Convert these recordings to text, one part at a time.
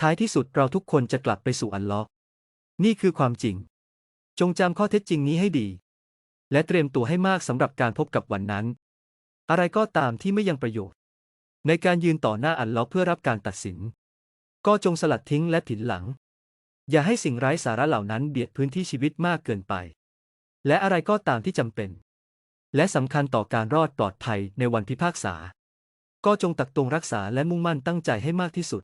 ท้ายที่สุดเราทุกคนจะกลับไปสู่อันลลอฮ์นี่คือความจริง จงจำข้อเท็จจริงนี้ให้ดี และเตรียมตัวให้มากสำหรับการพบกับวันนั้น อะไรก็ตามที่ไม่ยังประโยชน์ ในการยืนต่อหน้าอันลลอฮ์เพื่อรับการตัดสิน ก็จงสลัดทิ้งและผินหลัง อย่าให้สิ่งไร้สาระเหล่านั้นเบียดพื้นที่ชีวิตมากเกินไป และอะไรก็ตามที่จำเป็น และสำคัญต่อการรอดปลอดภัยในวันพิพากษา ก็จงตักตวงรักษาและมุ่งมั่นตั้งใจให้มากที่สุด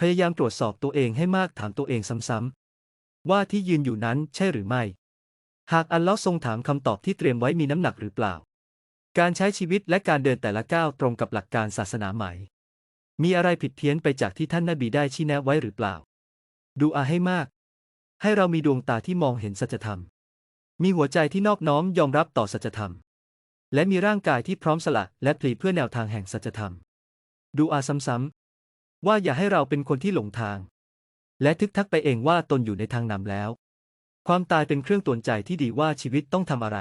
พยายามตรวจสอบตัวเองให้มากถามตัวเองซ้ำๆ ว่าที่ยืนอยู่นั้นใช่หรือไม่ หากอัลลอฮ์ทรงถามคำตอบที่เตรียมไว้มีน้ำหนักหรือเปล่า การใช้ชีวิตและการเดินแต่ละก้าวตรงกับหลักการศาสนาไหม มีอะไรผิดเพี้ยนไปจากที่ท่านนบีได้ชี้แนะไว้หรือเปล่า ดูอาให้มาก ให้เรามีดวงตาที่มองเห็นสัจธรรม มีหัวใจที่นอบน้อมยอมรับต่อสัจธรรม และมีร่างกายที่พร้อมสละและพลีเพื่อแนวทางแห่งสัจธรรม ดูอาซ้ำๆ ว่าอย่าให้เราเป็นคนที่หลงทาง และทึกทักไปเองว่าตนอยู่ในทางนำแล้ว ความตายเป็นเครื่องตวจใจที่ดีว่าชีวิตต้องทำอะไร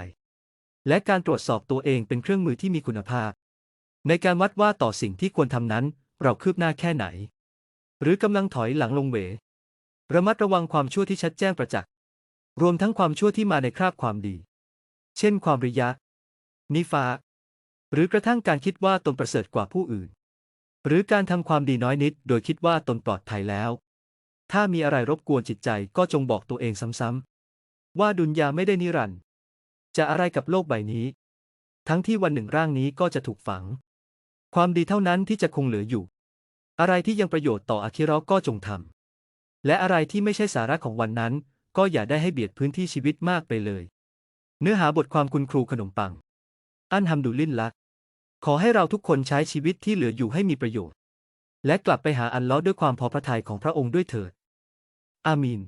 และการตรวจสอบตัวเองเป็นเครื่องมือที่มีคุณภาพ ในการวัดว่าต่อสิ่งที่ควรทำนั้น เราคืบหน้าแค่ไหน หรือกำลังถอยหลังลงเหวระมัดระวังความชั่วที่ชัดแจ้งประจักษ์รวมทั้งความชั่วที่มาในคราบความดี เช่นความริยะ นิฟาหรือกระทั่งการคิดว่าตนประเสริฐกว่าผู้อื่น หรือการทำความดีน้อยนิด โดยคิดว่าตนปลอดภัยแล้ว ถ้ามีอะไรรบกวนจิตใจก็จงบอกตัวเองซ้ำๆ ว่าดุนยาไม่ได้นิรันดร์จะอะไรกับโลกใบนี้ ทั้งที่วันหนึ่งร่างนี้ก็จะถูกฝัง ความดีเท่านั้นที่จะคงเหลืออยู่ อะไรที่ยังประโยชน์ต่ออาคิเราะห์ก็จงทำและอะไรที่ไม่ใช่สาระของวันนั้น ก็อย่าได้ให้เบียดพื้นที่ชีวิตมากไปเลย เนื้อหาบทความคุณครูขนมปัง อันฮัมดุลิลละห์ ขอให้เราทุกคนใช้ชีวิตที่เหลืออยู่ให้มีประโยชน์ และกลับไปหาอัลเลอฮ์ด้วยความพอพระทัยของพระองค์ด้วยเถิด อามีน